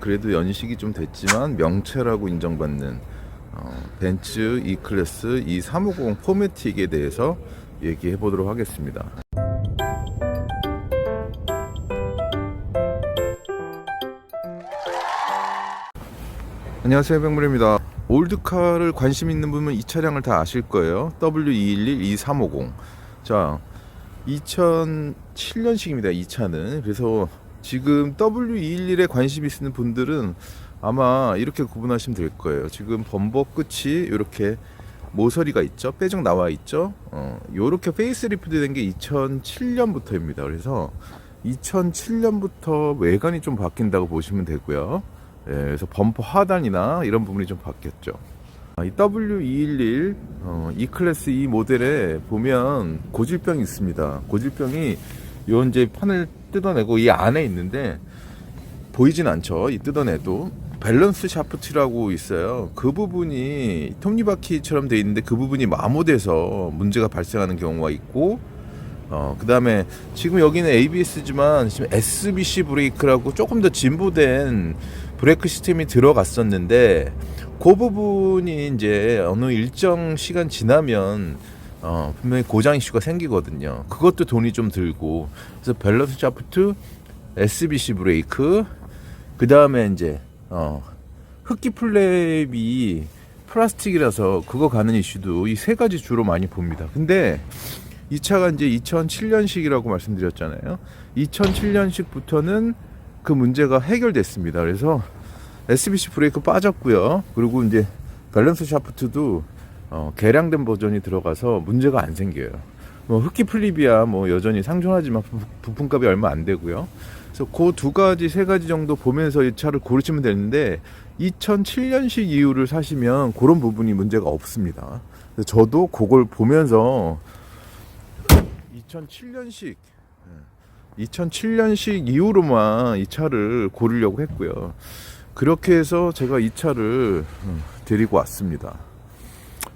그래도 연식이 좀 됐지만 명체라고 인정받는 어, 벤츠 E 클래스 E350 포매틱에 대해서 얘기해 보도록 하겠습니다. 안녕하세요 백물입니다. 올드카를 관심 있는 분은 이 차량을 다 아실 거예요. W211 E350 자 2007년식입니다 이 차는. 그래서 지금 W211에 관심 있는 분들은 아마 이렇게 구분하시면 될 거예요. 지금 범버 끝이 이렇게 모서리가 있죠? 빼적 나와 있죠? 어, 요렇게 페이스리프트 된 게 2007년부터입니다. 그래서 2007년부터 외관이 좀 바뀐다고 보시면 되고요. 예, 그래서 범퍼 하단이나 이런 부분이 좀 바뀌었죠. 아, 이 W211 어, E 클래스 E 모델에 보면 고질병이 있습니다. 고질병이 요 이제 판을 뜯어내고 이 안에 있는데 보이진 않죠. 이 뜯어내도 밸런스 샤프트라고 있어요. 그 부분이 톱니바퀴처럼 돼 있는데 그 부분이 마모돼서 문제가 발생하는 경우가 있고 어, 그 다음에 지금 여기는 ABS지만 지금 SBC 브레이크라고 조금 더 진보된 브레이크 시스템이 들어갔었는데 그 부분이 이제 어느 일정 시간 지나면 어, 분명히 고장 이슈가 생기거든요. 그것도 돈이 좀 들고 그래서 밸런스 샤프트, SBC 브레이크, 그 다음에 이제 어, 흡기 플랩이 플라스틱이라서 그거 가는 이슈도 이 세 가지 주로 많이 봅니다. 근데 이 차가 이제 2007년식이라고 말씀드렸잖아요. 2007년식부터는 그 문제가 해결됐습니다. 그래서 SBC 브레이크 빠졌고요. 그리고 이제 밸런스 샤프트도 어, 개량된 버전이 들어가서 문제가 안 생겨요. 뭐 흡기 플립이야 뭐 여전히 상존하지만 부- 부품값이 얼마 안 되고요. 그래서 그 두 가지 세 가지 정도 보면서 이 차를 고르시면 되는데 2007년식 이후를 사시면 그런 부분이 문제가 없습니다. 저도 그걸 보면서 2007년식 2007년식 이후로만 이 차를 고르려고 했고요. 그렇게 해서 제가 이 차를 음, 데리고 왔습니다.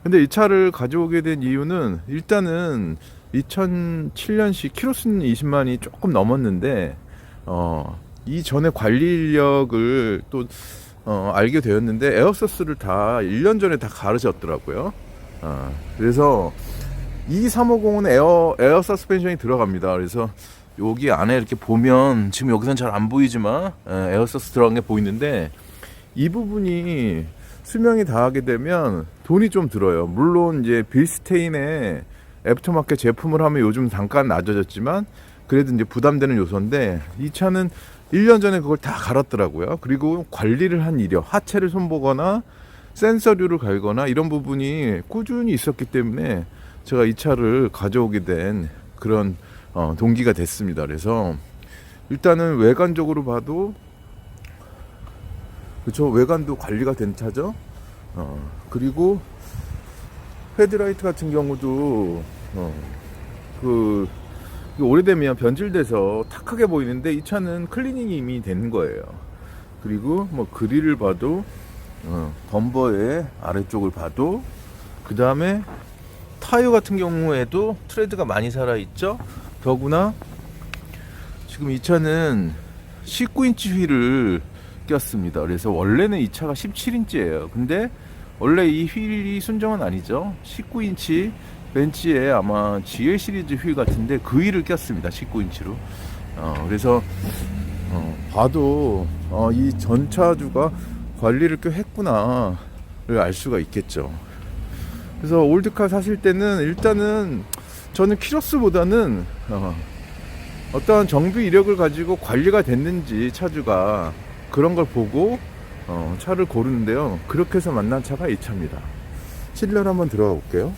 근데 이 차를 가져오게 된 이유는 일단은 2007년식 키로수는 20만이 조금 넘었는데 어, 이 전에 관리 인력을 또 어, 알게 되었는데 에어서스를 다 1년 전에 다 가르쳤더라고요. 어, 그래서 이 350은 에어 에어 서스펜션이 들어갑니다. 그래서 여기 안에 이렇게 보면 지금 여기선 잘 안 보이지만 에, 에어 서스 들어간 게 보이는데 이 부분이 수명이 다하게 되면 돈이 좀 들어요. 물론 이제 빌스테인의 애프터마켓 제품을 하면 요즘 단가는 낮아졌지만 그래도 이제 부담되는 요소인데 이 차는 1년 전에 그걸 다 갈았더라고요. 그리고 관리를 한 이력, 하체를 손보거나 센서류를 갈거나 이런 부분이 꾸준히 있었기 때문에 제가 이 차를 가져오게 된 그런 어, 동기가 됐습니다. 그래서 일단은 외관적으로 봐도 그쵸 외관도 관리가 된 차죠. 어, 그리고 헤드라이트 같은 경우도 어, 그 오래되면 변질돼서 탁하게 보이는데 이 차는 클리닝이 이미 된 거예요. 그리고 뭐 그릴을 봐도 어, 범버의 아래쪽을 봐도 그 다음에 타이어 같은 경우에도 트레드가 많이 살아 있죠. 더구나 지금 이 차는 19인치 휠을 꼈습니다. 그래서 원래는 이 차가 17인치예요. 근데 원래 이 휠이 순정은 아니죠. 19인치 벤츠에 아마 GL 시리즈 휠 같은데 그 휠을 꼈습니다. 19인치로. 어, 그래서 어, 봐도 어, 이 전차주가 관리를 꽤 했구나를 알 수가 있겠죠. 그래서 올드카 사실 때는 일단은 저는 키로수보다는 어, 어떠한 정비 이력을 가지고 관리가 됐는지 차주가 그런 걸 보고 어, 차를 고르는데요. 그렇게 해서 만난 차가 이 차입니다. 실내로 한번 들어가 볼게요.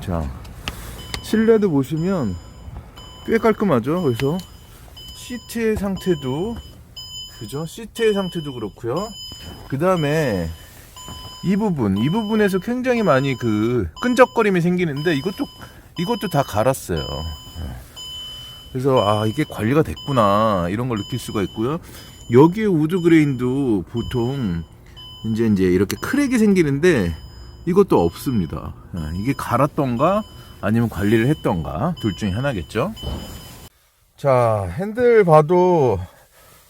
자, 실내도 보시면 꽤 깔끔하죠. 그래서 시트의 상태도 그죠? 시트의 상태도 그렇고요. 그 다음에 이 부분, 이 부분에서 굉장히 많이 그 끈적거림이 생기는데 이것도 이것도 다 갈았어요. 그래서 아 이게 관리가 됐구나 이런 걸 느낄 수가 있고요. 여기에 우드 그레인도 보통 이제 이제 이렇게 크랙이 생기는데 이것도 없습니다. 아, 이게 갈았던가 아니면 관리를 했던가 둘 중에 하나겠죠. 자 핸들 봐도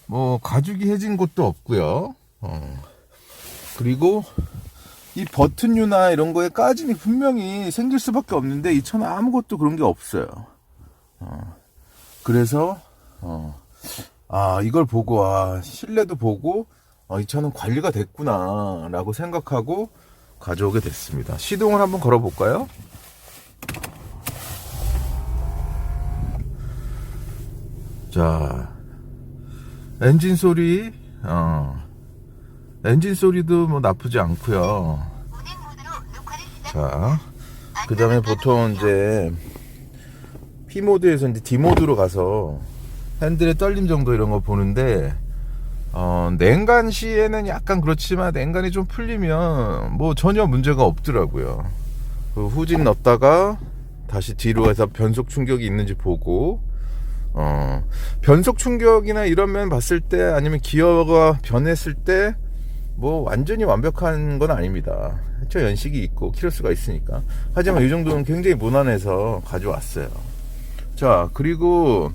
뭐 가죽이 해진 것도 없고요. 어. 그리고 이 버튼류나 이런 거에 까짐이 분명히 생길 수밖에 없는데 이 차는 아무것도 그런 게 없어요. 어. 그래서 어. 아 이걸 보고 아 실내도 보고 어, 이 차는 관리가 됐구나 라고 생각하고 가져오게 됐습니다. 시동을 한번 걸어 볼까요? 자, 엔진 소리, 어, 엔진 소리도 뭐 나쁘지 않고요. 자, 그 다음에 보통 이제 P 모드에서 이제 D 모드로 가서 핸들의 떨림 정도 이런 거 보는데 어, 냉간 시에는 약간 그렇지만 냉간이 좀 풀리면 뭐 전혀 문제가 없더라고요. 그 후진 넣었다가 다시 뒤로 해서 변속 충격이 있는지 보고 어, 변속 충격이나 이러면 봤을 때 아니면 기어가 변했을 때 뭐 완전히 완벽한 건 아닙니다. 저 연식이 있고 키로수가 있으니까. 하지만 이 정도는 굉장히 무난해서 가져왔어요. 자, 그리고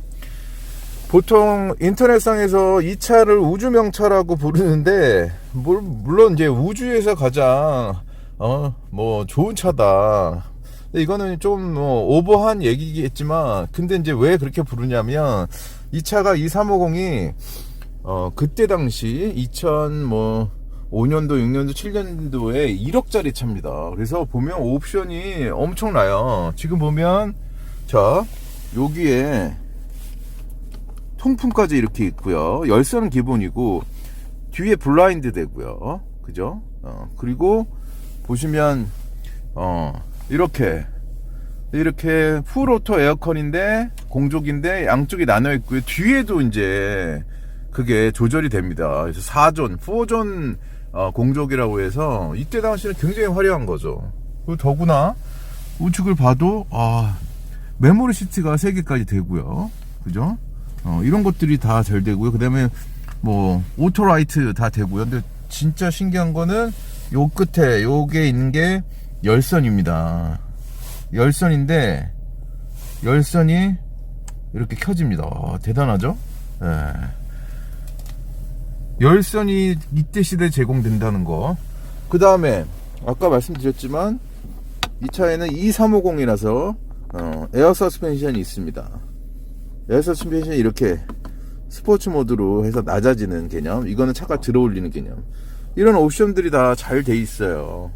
보통 인터넷상에서 이 차를 우주명차라고 부르는데 물- 물론 이제 우주에서 가장 어 뭐 좋은 차다. 이거는 좀 뭐 오버한 얘기겠지만 근데 이제 왜 그렇게 부르냐면 이 차가 2350이 어 그때 당시 2000 뭐 5년도, 6년도, 7년도에 1억짜리 차입니다. 그래서 보면 옵션이 엄청나요. 지금 보면 자 여기에 통풍까지 이렇게 있고요. 열선은 기본이고 뒤에 블라인드 되고요. 그죠? 어, 그리고 보시면 어, 이렇게 이렇게 풀오토 에어컨인데 공족인데 양쪽이 나눠 있고요. 뒤에도 이제 그게 조절이 됩니다. 그래서 4존, 4존 어, 공족이라고 해서 이때 당시는 굉장히 화려한 거죠. 그리고 더구나 우측을 봐도 아 메모리 시트가 3개까지 되고요. 그죠? 어, 이런 것들이 다 잘 되고요. 그 다음에 뭐 오토라이트 다 되고요. 근데 진짜 신기한 거는 요 끝에 요게 있는 게 열선입니다. 열선인데 열선이 이렇게 켜집니다. 와, 대단하죠? 예. 열선이 이때 시대에 제공된다는 거. 그 다음에 아까 말씀드렸지만 이 차에는 2350이라서 어, 에어 서스펜션이 있습니다. 에어 서스펜션이 이렇게 스포츠 모드로 해서 낮아지는 개념. 이거는 차가 들어 올리는 개념. 이런 옵션들이 다 잘 돼 있어요.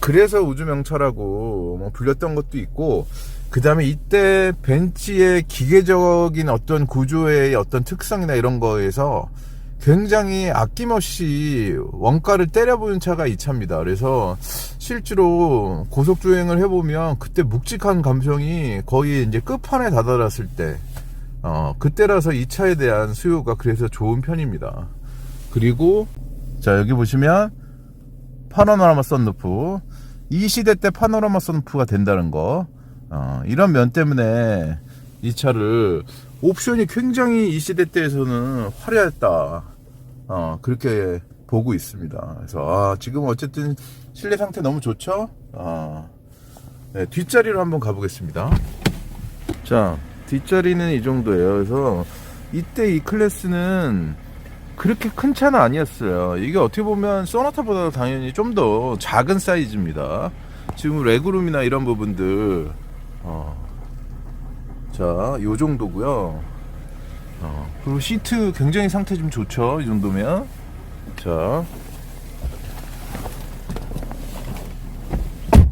그래서 우주명차라고 뭐 불렸던 것도 있고, 그 다음에 이때 벤츠의 기계적인 어떤 구조의 어떤 특성이나 이런 거에서 굉장히 아낌없이 원가를 때려보는 차가 이 차입니다. 그래서 실제로 고속주행을 해보면 그때 묵직한 감성이 거의 이제 끝판에 다다랐을 때, 어, 그때라서 이 차에 대한 수요가 그래서 좋은 편입니다. 그리고, 자, 여기 보시면, 파노라마 썬루프. 이 시대 때 파노라마 썬루프가 된다는 거. 어, 이런 면 때문에 이 차를 옵션이 굉장히 이 시대 때에서는 화려했다. 어, 그렇게 보고 있습니다. 그래서, 아, 지금 어쨌든 실내 상태 너무 좋죠? 아, 네, 뒷자리로 한번 가보겠습니다. 자, 뒷자리는 이 정도예요. 그래서 이때 이 클래스는 그렇게 큰 차는 아니었어요. 이게 어떻게 보면 소나타보다 당연히 좀 더 작은 사이즈입니다. 지금 레그룸이나 이런 부분들, 어, 자, 요 정도고요. 어, 그리고 시트 굉장히 상태 좀 좋죠. 이 정도면. 자.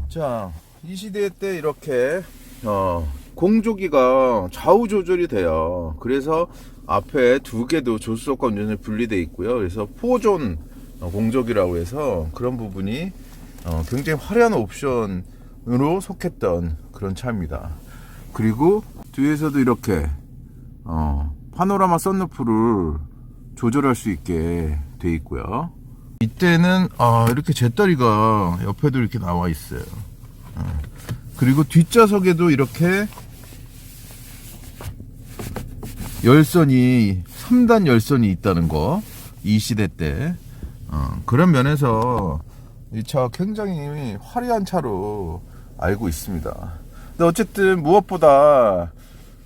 자, 이 시대 때 이렇게, 어, 공조기가 좌우 조절이 돼요. 그래서 앞에 두 개도 조수석과 운전이 분리되어 있고요. 그래서 포존 어, 공조기라고 해서 그런 부분이 어, 굉장히 화려한 옵션으로 속했던 그런 차입니다. 그리고 뒤에서도 이렇게 어, 파노라마 썬루프를 조절할 수 있게 돼 있고요. 이때는 아, 이렇게 재다리가 옆에도 이렇게 나와 있어요. 어. 그리고 뒷좌석에도 이렇게 열선이 3단 열선이 있다는 거. 이 시대 때. 어, 그런 면에서 이 차가 굉장히 화려한 차로 알고 있습니다. 근데 어쨌든 무엇보다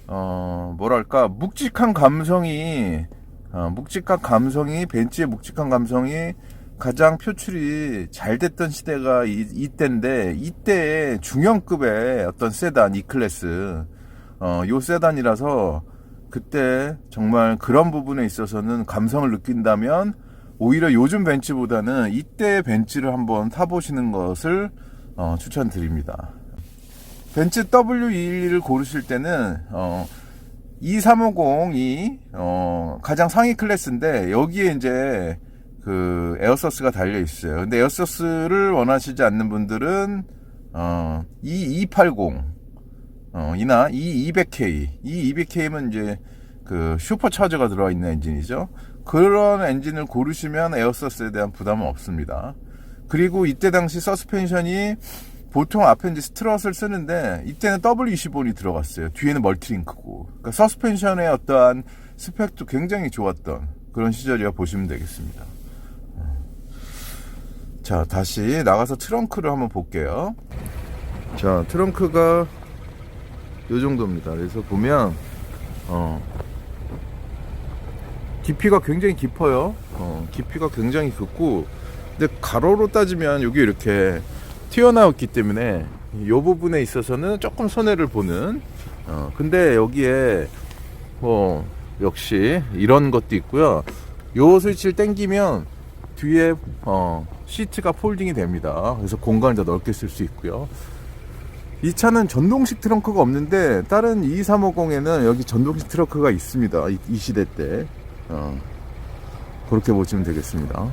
어, 뭐랄까 묵직한 감성이 어, 묵직한 감성이 벤츠의 묵직한 감성이 가장 표출이 잘 됐던 시대가 이, 이때인데 이때의 중형급의 어떤 세단 E 클래스 어, 요 세단이라서 그때 정말 그런 부분에 있어서는 감성을 느낀다면 오히려 요즘 벤츠보다는 이때 벤츠를 한번 타보시는 것을 어, 추천드립니다. 벤츠 W211을 고르실 때는 어, 2350이 어, 가장 상위 클래스인데 여기에 이제 그 에어서스가 달려 있어요. 근데 에어서스를 원하시지 않는 분들은 어, E280 어, 이나 E200K, E200K면 이제 그 슈퍼차저가 들어가 있는 엔진이죠. 그런 엔진을 고르시면 에어서스에 대한 부담은 없습니다. 그리고 이때 당시 서스펜션이 보통 앞에 이제 스트럿을 쓰는데 이때는 W25이 들어갔어요. 뒤에는 멀티링크고. 그러니까 서스펜션의 어떠한 스펙도 굉장히 좋았던 그런 시절이라 보시면 되겠습니다. 자, 다시 나가서 트렁크를 한번 볼게요. 자, 트렁크가 요 정도입니다. 그래서 보면 어 깊이가 굉장히 깊어요. 어, 깊이가 굉장히 깊고 근데 가로로 따지면 여기 이렇게 튀어나왔기 때문에 이 부분에 있어서는 조금 손해를 보는 어, 근데 여기에 뭐 역시 이런 것도 있고요. 요 스위치를 당기면 뒤에 어, 시트가 폴딩이 됩니다. 그래서 공간을 더 넓게 쓸 수 있고요. 이 차는 전동식 트렁크가 없는데 다른 2350에는 여기 전동식 트렁크가 있습니다. 이, 이 시대 때 어, 그렇게 보시면 되겠습니다.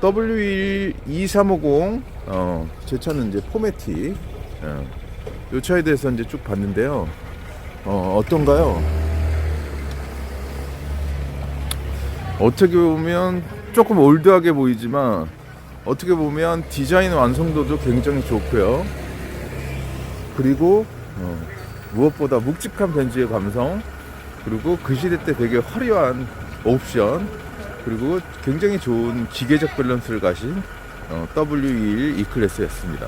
W2350 어, 제 차는 이제 포메티 어, 이 차에 대해서 이제 쭉 봤는데요. 어, 어떤가요? 어떻게 보면 조금 올드하게 보이지만 어떻게 보면 디자인 완성도도 굉장히 좋고요. 그리고 어, 무엇보다 묵직한 벤츠의 감성 그리고 그 시대 때 되게 화려한 옵션 그리고 굉장히 좋은 기계적 밸런스를 가신 어, W21 E 클래스였습니다.